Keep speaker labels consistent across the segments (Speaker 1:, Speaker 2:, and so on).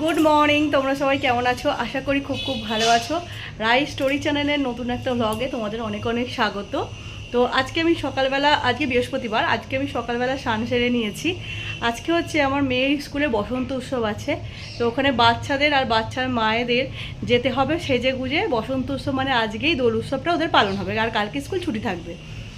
Speaker 1: Good morning তোমরা সবাই কেমন আছো? আশা করি খুব খুব ভালো আছো। রাই স্টোরি চ্যানেলের নতুন একটা ব্লগে তোমাদের অনেক অনেক স্বাগত। তো আজকে আমি সকালবেলা, আজকে বৃহস্পতিবার, আজকে আমি সকালবেলা স্নান সেরে নিয়েছি। আজকে হচ্ছে আমার মেয়ের স্কুলে বসন্ত উৎসব আছে। তো ওখানে বাচ্চাদের আর বাচ্চার মায়েদের যেতে হবে সেজে গুজে বসন্ত উৎসব মানে আজকেই দোল উৎসবটা ওদের পালন হবে। আর কালকে স্কুল ছুটি থাকবে।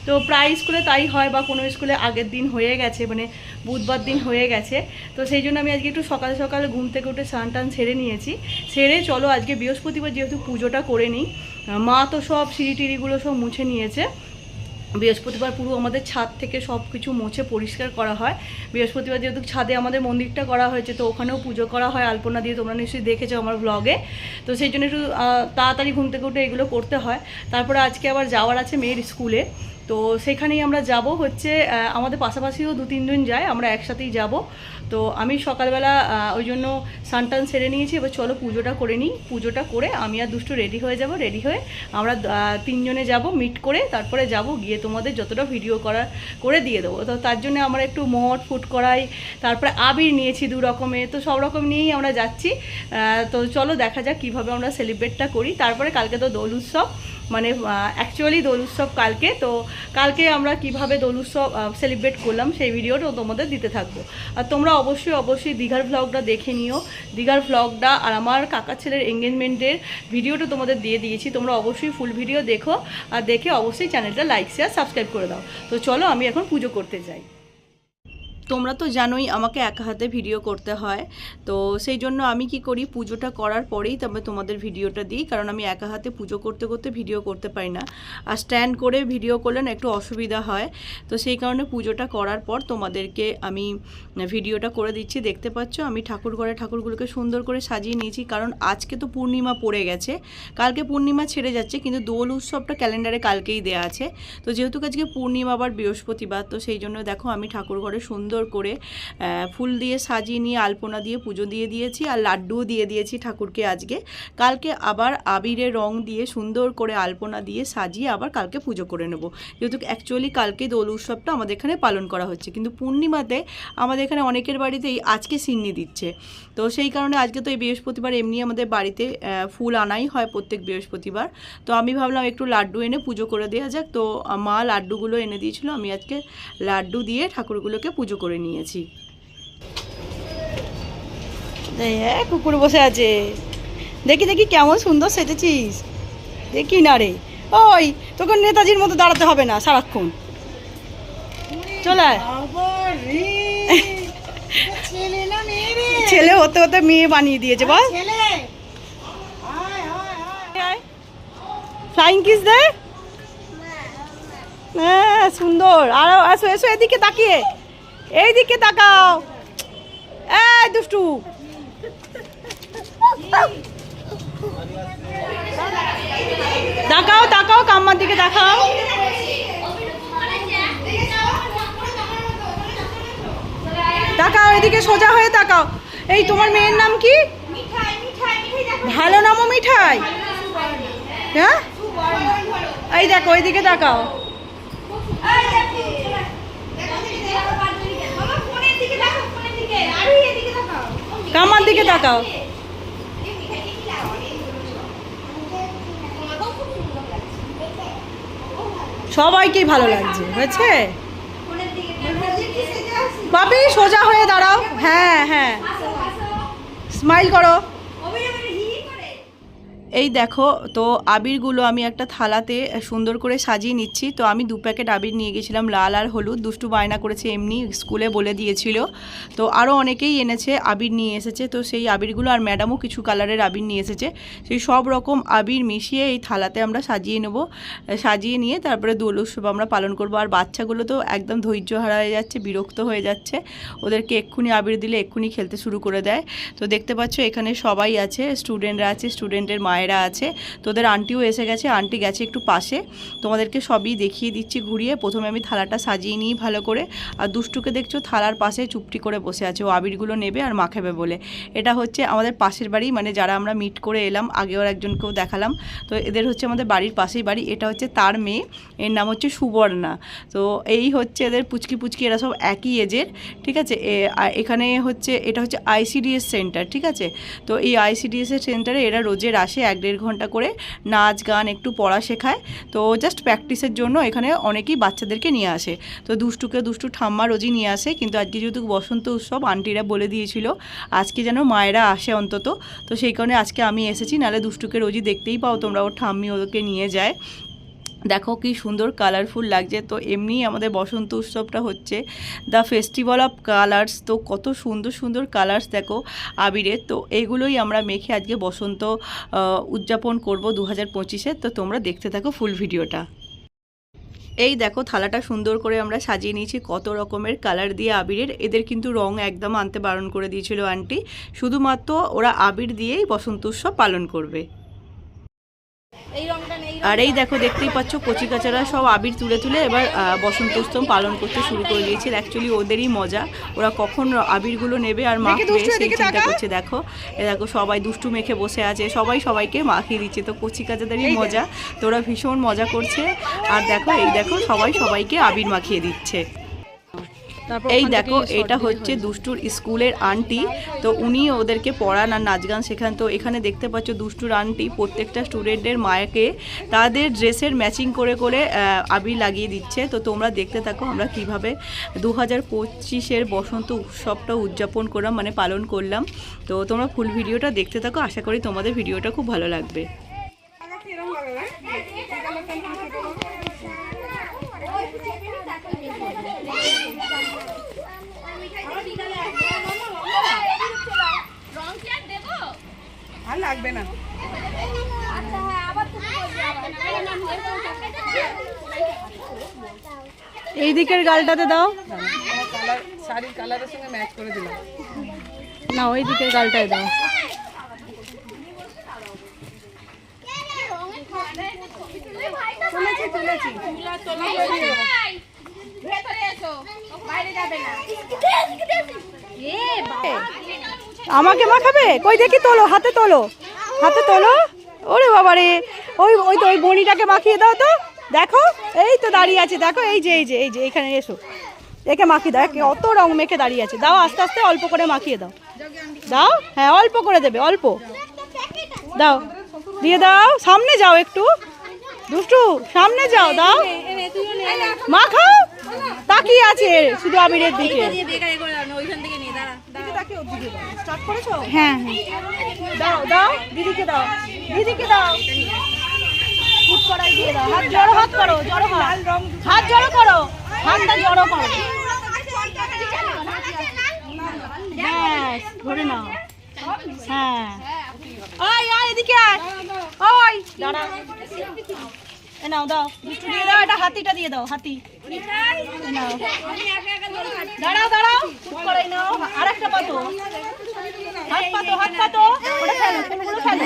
Speaker 1: তো প্রায় স্কুলে তাই হয় বা কোনো স্কুলে আগের দিন হয়ে গেছে মানে বুধবার দিন হয়ে গেছে। তো সেই জন্য আমি আজকে একটু সকাল সকাল ঘুম থেকে উঠে স্নান টান সেরে নিয়েছি। সেরে চলো আজকে বৃহস্পতিবার যেহেতু পুজোটা করে নিই, মা তো সব সিঁড়ি টিড়িগুলো সব মুছে নিয়েছে। বৃহস্পতিবার পুরো আমাদের ছাদ থেকে সব কিছু মুছে পরিষ্কার করা হয়। বৃহস্পতিবার যেহেতু ছাদে আমাদের মন্দিরটা করা হয়েছে, তো ওখানেও পুজো করা হয়। আলপনা দিয়ে তোমরা নিশ্চয়ই দেখেছ আমার ব্লগে তো সেই জন্য একটু তাড়াতাড়ি ঘুম থেকে উঠে এগুলো করতে হয়। তারপরে আজকে আবার যাওয়ার আছে মেয়ের স্কুলে। তো সেখানেই আমরা যাব, হচ্ছে আমাদের পাশাপাশিও দু তিনজন যায়, আমরা একসাথেই যাব। তো আমি সকালবেলা ওই জন্য সানটান সেরে নিয়েছি, এবার চলো পুজোটা করে নিই। পুজোটা করে আমি আর দুষ্টু রেডি হয়ে যাব, রেডি হয়ে আমরা তিনজনে যাব, মিট করে তারপরে যাব গিয়ে তোমাদের যতটা ভিডিও করা, করে দিয়ে দেবো। তো তার জন্য আমরা একটু মট ফুট করাই তারপরে আবির নিয়েছি দু রকমের তো সব রকম নিয়েই আমরা যাচ্ছি। তো চলো দেখা যাক কীভাবে আমরা সেলিব্রেটটা করি। তারপরে কালকে তো দোল উৎসব মানে অ্যাকচুয়ালি দোল উৎসব কালকে, তো কালকে আমরা কীভাবে দোল উৎসব সেলিব্রেট করলাম সেই ভিডিওটা তোমাদের দিতে থাকব। আর তোমরা অবশ্যই অবশ্যই দীঘার ভ্লগটা দেখে নিও। দীঘার ভ্লগটা আর আমার কাকা ছেলের এঙ্গেজমেন্টের ভিডিওটা তোমাদের দিয়ে দিয়েছি। তোমরা অবশ্যই ফুল ভিডিও দেখো। আর দেখে অবশ্যই চ্যানেলটা লাইক শেয়ার সাবস্ক্রাইব করে দাও। তো চলো, আমি এখন পুজো করতে যাই। তোমরা তো জানোই আমাকে একা হাতে ভিডিও করতে হয়। তো সেই জন্য আমি কি করি, পুজোটা করার পরেই তবে তোমাদের ভিডিওটা দিই, কারণ আমি একা হাতে পুজো করতে করতে ভিডিও করতে পারি না। আর স্ট্যান্ড করে ভিডিও করলে না একটু অসুবিধা হয়। তো সেই কারণে পুজোটা করার পর তোমাদেরকে আমি ভিডিওটা করে দিচ্ছি। দেখতে পাচ্ছ, আমি ঠাকুর ঘরে ঠাকুরগুলোকে সুন্দর করে সাজিয়ে নিয়েছি, কারণ আজকে তো পূর্ণিমা পড়ে গেছে। কালকে পূর্ণিমা ছেড়ে যাচ্ছে, কিন্তু দোল উৎসবটা ক্যালেন্ডারে কালকেই দেওয়া আছে। তো যেহেতু আজকে পূর্ণিমা আবার বৃহস্পতিবার, তো সেই জন্য দেখো আমি ঠাকুর ঘরে সুন্দর করে ফুল দিয়ে সাজিয়ে নিয়ে, আলপনা দিয়ে, পুজো দিয়ে দিয়েছি আর লাড্ডুও দিয়ে দিয়েছি ঠাকুরকে আজকে। কালকে আবার আবিরে রং দিয়ে সুন্দর করে আলপনা দিয়ে সাজিয়ে আবার কালকে পুজো করে নেব। যেহেতু অ্যাকচুয়ালি কালকে দোল উৎসবটা আমাদের এখানে পালন করা হচ্ছে। কিন্তু পূর্ণিমাতে আমাদের এখানে অনেকের বাড়িতেই আজকে সিন্নি দিচ্ছে। তো সেই কারণে আজকে তো এই বৃহস্পতিবার এমনি আমাদের বাড়িতে ফুল আনাই হয় প্রত্যেক বৃহস্পতিবার। তো আমি ভাবলাম একটু লাড্ডু এনে পুজো করে দেওয়া যাক। তো মা লাড্ডুগুলো এনে দিয়েছিল। আমি আজকে লাড্ডু দিয়ে ঠাকুরগুলোকে পুজো করে নিয়েছি। হ্যাঁ কুকুর বসে আছে। দেখি দেখি কেমন সুন্দর সেজেছিস। দেখি না রে। ওই তোকে নেতাজির মতো দাঁড়াতে হবে না সারাক্ষণ। চলে ছেলে হতে হতে মেয়ে বানিয়ে দিয়েছে বল। ফ্লাইং কিস দে। হ্যাঁ সুন্দর। আর আসো এসো এদিকে তাকিয়ে। এইদিকে তাকাও। এই দুষ্টু। তাকাও তাকাও, কাম্মার দিকে তাকাও। তাকাও, এদিকে সোজা হয়ে তাকাও। এই, তোমার মেয়ের নাম কি? ভালো নামও মিঠাই? হ্যাঁ? এই দেখো, ওইদিকে তাকাও। কামার দিকে তাকাও। সবাইকেই ভালো লাগছে, হয়েছে? বাপি, সোজা হয়ে দাঁড়াও। হ্যাঁ হ্যাঁ। স্মাইল করো। এই দেখো, তো আবিরগুলো আমি একটা থালাতে সুন্দর করে সাজিয়ে নিচ্ছি। তো আমি দু প্যাকেট আবির নিয়ে গেছিলাম, লাল আর হলুদ। দুষ্টু বায়না করেছে এমনি, স্কুলে বলে দিয়েছিল। তো আরও অনেকেই এনেছে, আবির নিয়ে এসেছে। তো সেই আবিরগুলো আর ম্যাডামও কিছু কালারের আবির নিয়ে এসেছে। সেই সব রকম আবির মিশিয়ে এই থালাতে আমরা সাজিয়ে নেব। সাজিয়ে নিয়ে তারপরে দোল উৎসব আমরা পালন করব। আর বাচ্চাগুলো তো একদম ধৈর্য হারা হয়ে যাচ্ছে, বিরক্ত হয়ে যাচ্ছে। ওদেরকে এক্ষুনি আবির দিলে এক্ষুনি খেলতে শুরু করে দেয়। তো দেখতে পাচ্ছ, এখানে সবাই আছে, স্টুডেন্টরা আছে, স্টুডেন্টের মায়ের মায়েরা আছে, তোদের আন্টিও এসে গেছে, আন্টি গেছে একটু পাশে। তোমাদেরকে সবই দেখিয়ে দিচ্ছি ঘুরিয়ে। প্রথমে আমি থালাটা সাজিয়ে নিই ভালো করে। আর দুষ্টুকে দেখছ থালার পাশে চুপটি করে বসে আছে। ও আবিরগুলো নেবে আর মাখাবে বলে। এটা হচ্ছে আমাদের পাশের বাড়ি মানে যারা আমরা মিট করে এলাম আগেও একজনকেও দেখালাম। তো এদের হচ্ছে আমাদের বাড়ির পাশেই বাড়ি। এটা হচ্ছে তার মেয়ে। এর নাম হচ্ছে সুবর্ণা। তো এই হচ্ছে এদের পুচকি পুচকি, এরা সব একই এজের ঠিক আছে? এখানে হচ্ছে, এটা হচ্ছে আইসিডিএস সেন্টার ঠিক আছে? তো এই আইসিডিএস এর সেন্টারে এরা রোজের আসে এক দেড় ঘণ্টা করে নাচ, গান একটু পড়া শেখায়। তো জাস্ট প্র্যাকটিসের জন্য এখানে অনেকেই বাচ্চাদেরকে নিয়ে আসে। তো দুষ্টুকে দুষ্টু ঠাম্মা রোজই নিয়ে আসে। কিন্তু আজকে যেহেতু বসন্ত উৎসব, আন্টিরা বলে দিয়েছিল, আজকে যেন মায়েরা আসে অন্তত। তো সেই কারণে আজকে আমি এসেছি, নাহলে দুষ্টুকে রোজই দেখতেই পাও তোমরা, ওর ঠাম্মি ওদেরকে নিয়ে যায়। দেখো কি সুন্দর কালারফুল লাগছে। তো এমনি আমাদের বসন্ত উৎসবটা হচ্ছে দ্য ফেস্টিভ্যাল অফ কালার্স তো কত সুন্দর সুন্দর কালার্স দেখো আবিরের। তো এগুলোই আমরা মেখে আজকে বসন্ত উদযাপন করব দু হাজার পঁচিশে। তো তোমরা দেখতে থাকো ফুল ভিডিওটা। এই দেখো থালাটা সুন্দর করে আমরা সাজিয়ে নিয়েছি। কত রকমের কালার দিয়ে আবিরের। এদের কিন্তু রং একদম আনতে বারণ করে দিয়েছিল আন্টি শুধুমাত্র ওরা আবির দিয়েই বসন্ত উৎসব পালন করবে। আর এই দেখো দেখতেই পাচ্ছ কচি কাচারা সব আবির তুলে তুলে এবার আহ, বসন্ত উৎসব পালন করতে শুরু করে দিয়েছে। অ্যাকচুয়ালি ওদেরই মজা। ওরা কখন আবিরগুলো নেবে আর মাখবে সেই চিন্তা করছে দেখো। এ দেখো সবাই দুষ্টু মেখে বসে আছে সবাই সবাইকে মাখিয়ে দিচ্ছে। তো কচি কাচাদেরই মজা। তো ওরা ভীষণ মজা করছে। আর দেখো এই দেখো সবাই সবাইকে আবির মাখিয়ে দিচ্ছে। এই দেখো এটা হচ্ছে দুষ্টুর স্কুলের আন্টি তো উনি ওদেরকে পড়ান আর নাচ গান শেখান তো এখানে দেখতে পাচ্ছ দুষ্টুর আন্টি প্রত্যেকটা স্টুডেন্টের মায়াকে তাদের ড্রেসের ম্যাচিং করে করে আবির লাগিয়ে দিচ্ছে তো তোমরা দেখতে থাকো আমরা কীভাবে দু হাজার পঁচিশের বসন্ত উৎসবটা উদযাপন করলাম মানে পালন করলাম তো তোমরা ফুল ভিডিওটা দেখতে থাকো আশা করি তোমাদের ভিডিওটা খুব ভালো লাগবে
Speaker 2: রং কি আর দেবো
Speaker 3: আর লাগবে না।
Speaker 2: আচ্ছা হ্যাঁ
Speaker 1: এই দিকের গালটাতে দাও।
Speaker 3: শাড়ির কালারের সঙ্গে ম্যাচ করে দিলাম।
Speaker 1: না ওই দিকের গালটায় দাও।
Speaker 2: তুলেছি তুলেছি। ভেতরে এসো। বাইরে যাবে না।
Speaker 1: আমাকে মাখাবে? কই দেখি তোলো হাতে তোলো। হাতে তোলো। ওরে বাবা রে ওই ওই তো ওই বড়িটাকে মাখিয়ে দাও তো। দেখো এই তো দাঁড়িয়ে আছে। দেখো এই যে এই যে এই যে এখানে এসো। একে মাখিয়ে দাও একে অত রং মেখে দাঁড়িয়ে আছে। দাও আস্তে আস্তে অল্প করে মাখিয়ে দাও। দাও হ্যাঁ অল্প করে দেবে অল্প। দাও দিয়ে দাও। সামনে যাও একটু। দুষ্টু সামনে যাও দাও। মাখাও। তাকিয়ে আছে শুধু আবিরের দিকে। স্টার্ট করেছ? হ্যাঁ দাও দাও দিদিকে দাও দিদিকে দাও। ফুট করাই দিয়ে দাও। হাত জড়ো হাত করো জড়ো হাত হাত জড়ো করো। হাতটা জড়ো করো। ব্যাস ধরে নাও। হ্যাঁ। আয় আয় এদিকে আয়। ওই দাঁড়া। নাও দাও। মিষ্টি দিয়ে দাও এটা হাতিটা দিয়ে দাও হাতি। দাঁড়াও দাঁড়াও। করাই নাও। আর একটা পাতো। হাত ওটা কোনগুলো ফেলো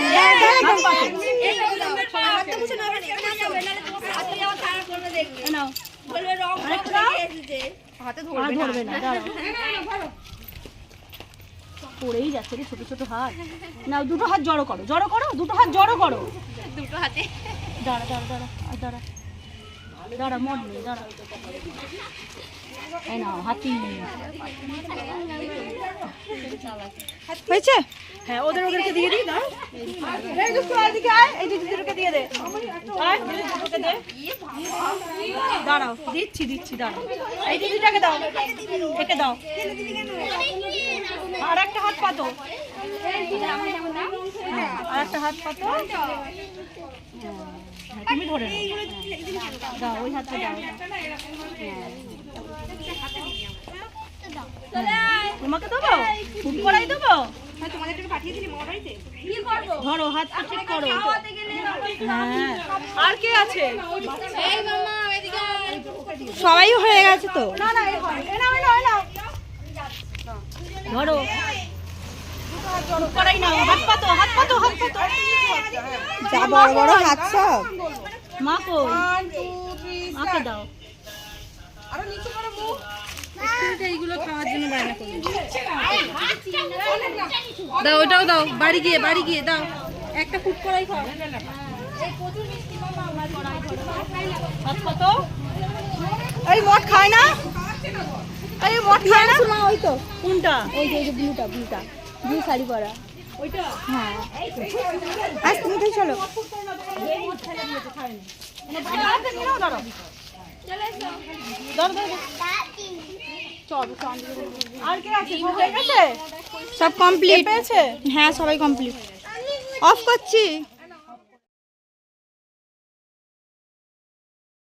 Speaker 1: হাত নাও আরেকটা
Speaker 3: হাতে
Speaker 1: ধরবে না পড়েই যাচ্ছে রে ছোট ছোট হাত নাও দুটো হাত জড়ো করো জড়ো করো দুটো হাত জড়ো করো
Speaker 2: দুটো হাতে
Speaker 1: দাঁড়া দাঁড়া দাঁড়া আর দাঁড়া দাঁড়া মন নেই দাঁড়া এই নাও হাতি। হয়েছে? হ্যাঁ ওদের ওদেরকে দিয়ে দিই দাও এই দুটো এদিকে আয় এই দুটোকে দিয়ে দে। আয় দুটোকে দে। দাঁড়াও দিচ্ছি দিচ্ছি দাঁড়াও। এই দিদিটাকে দাও একে দাও। আর একটা হাত পাতো হ্যাঁ, আর একটা হাত পাতো তুমি ধরে দাও ওই হাতটা দাও। তোমাকে দেবো? ফুট করাই দেবো?
Speaker 2: কি
Speaker 1: ধরো হাতটা ঠিক করো। হ্যাঁ। আর কে আছে। সবাই হয়ে গেছে তো। ধরো।
Speaker 2: যা বড় বড় হাত সব।
Speaker 1: মা কই? মাকে দাও।
Speaker 2: এইগুলো খাওয়ার জন্য বায়না দাও ওটাও দাও বাড়ি গিয়ে বাড়ি গিয়ে দাও। একটা ফুট করাই খাও।
Speaker 1: এই মদ খায় না? এই মদ খায় না?
Speaker 2: মা ওই তো
Speaker 1: কোনটা?
Speaker 2: ওই যে ব্লুটা ব্লুটা ব্লু শাড়ি পরা।
Speaker 1: ওইটা?
Speaker 2: হ্যাঁ। আজ তুমি তো চলো।
Speaker 1: সব
Speaker 2: কমপ্লিট হ্যাঁ সবাই কমপ্লিট অফ করছি।